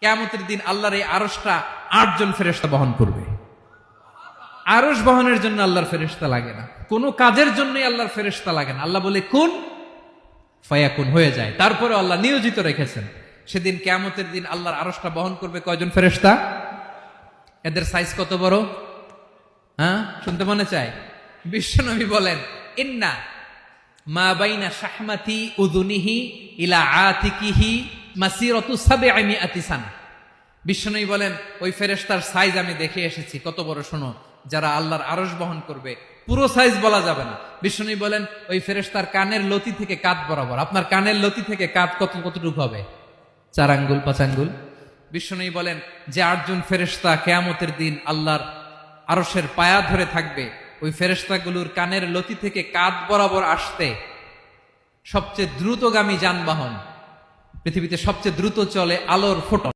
কেয়ামতের দিন আল্লাহর এই আরসটা আটজন ফেরেস্তা বহন করবে। আরস বহনের জন্য আল্লাহর ফেরেস্তা লাগে না। কোনো কাজের জন্যই আল্লাহর ফেরেস্তা লাগে না। আল্লাহ বলে, কোন? ফায়াকুন, হয়ে যায়। তারপরে আল্লাহ নিয়োজিত রেখেছেন। সেদিন কেয়ামতের দিন আল্লাহর আরসটা বহন করবে কয়জন ফেরেস্তা এদের সাইজ কত বড়? হ্যাঁ? শুনতে মনে চায়? বিশ্বনবী বলেন, ইন্না মা বাইনা শাহমাতি উদুনিহি ইলা আতিকিহি মাসিরতু সাবে আতিসানা বিশ্বনবী বলেন, ওই ফেরেশতার সাইজ আমি দেখে এসেছি। কত বড় শোনো, যারা আল্লাহর আরশ বহন করবে, পুরো সাইজ বলা যাবে না। বিশ্বনবী বলেন, ওই ফেরেশতার কানের লতি থেকে কাত বরাবর। আপনার কানের লতি থেকে কাত কত, কতটুকু হবে? চার আঙ্গুল, পাঁচ আঙ্গুল। বিশ্বনবী বলেন, যে আটজন ফেরেশতা কেয়ামতের দিন আল্লাহর আরশের পায়া ধরে থাকবে, ওই ফেরেশতাগুলোর কানের লতি থেকে কাত বরাবর আসতে সবচেয়ে দ্রুতগামী যানবাহন পৃথিবীতে সবচেয়ে দ্রুত চলে আলোর ফোটন।